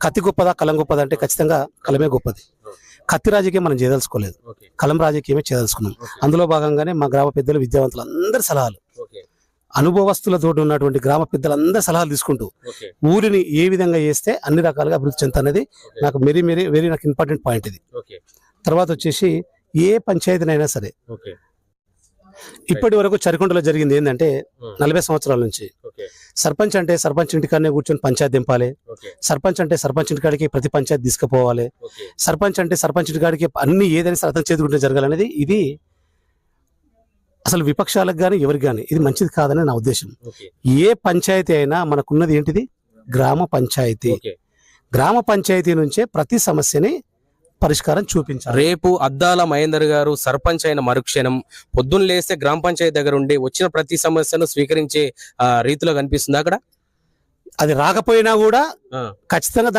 కత్తి గొప్పదా కలం గొప్పదా అంటే ఖచ్చితంగా కలమే గొప్పది. కత్తి రాజకీయం మనం చేయదలుచుకోలేదు. కలం రాజకీయమే చేయదలుచుకున్నాం. అందులో భాగంగానే మా గ్రామ పెద్దలు విద్యావంతులు అందరి సలహాలు అనుభవస్తులతో ఉన్నటువంటి గ్రామ పెద్దలందరి సలహాలు తీసుకుంటూ ఊరిని ఏ విధంగా చేస్తే అన్ని రకాలుగా అభివృద్ధి చెందుతున్నది నాకు వెరీ వెరీ వెరీ నాకు ఇంపార్టెంట్ పాయింట్ ఇది. తర్వాత వచ్చేసి ఏ పంచాయతీనైనా సరే ఇప్పటి వరకు చరికొండలో జరిగింది ఏంటంటే నలభై సంవత్సరాల నుంచి సర్పంచ్ అంటే సర్పంచ్ ఇంటికాడనే కూర్చొని పంచాయతీ దింపాలి. సర్పంచ్ అంటే సర్పంచ్ ఇంటికాడికి ప్రతి పంచాయతీ తీసుకుపోవాలి. సర్పంచ్ అంటే సర్పంచ్ ఇంటికాడికి అన్ని ఏదైనా సరే అతను చేతుకుంటే జరగాలనేది ఇది అసలు విపక్షాలకు కానీ ఎవరికి కానీ ఇది మంచిది కాదని నా ఉద్దేశం. ఏ పంచాయతీ అయినా మనకున్నది ఏంటిది? గ్రామ పంచాయతీ. గ్రామ పంచాయతీ నుంచే ప్రతి సమస్యని పరిష్కారం చూపించాలి రేపు అద్దాల మహేందర్ గారు సర్పంచ్ అయిన మరుక్షణం పొద్దున్న లేస్తే గ్రామ పంచాయతీ దగ్గర ఉండి వచ్చిన ప్రతి సమస్యను స్వీకరించే రీతిలో కనిపిస్తుంది అక్కడ అది రాకపోయినా కూడా. ఖచ్చితంగా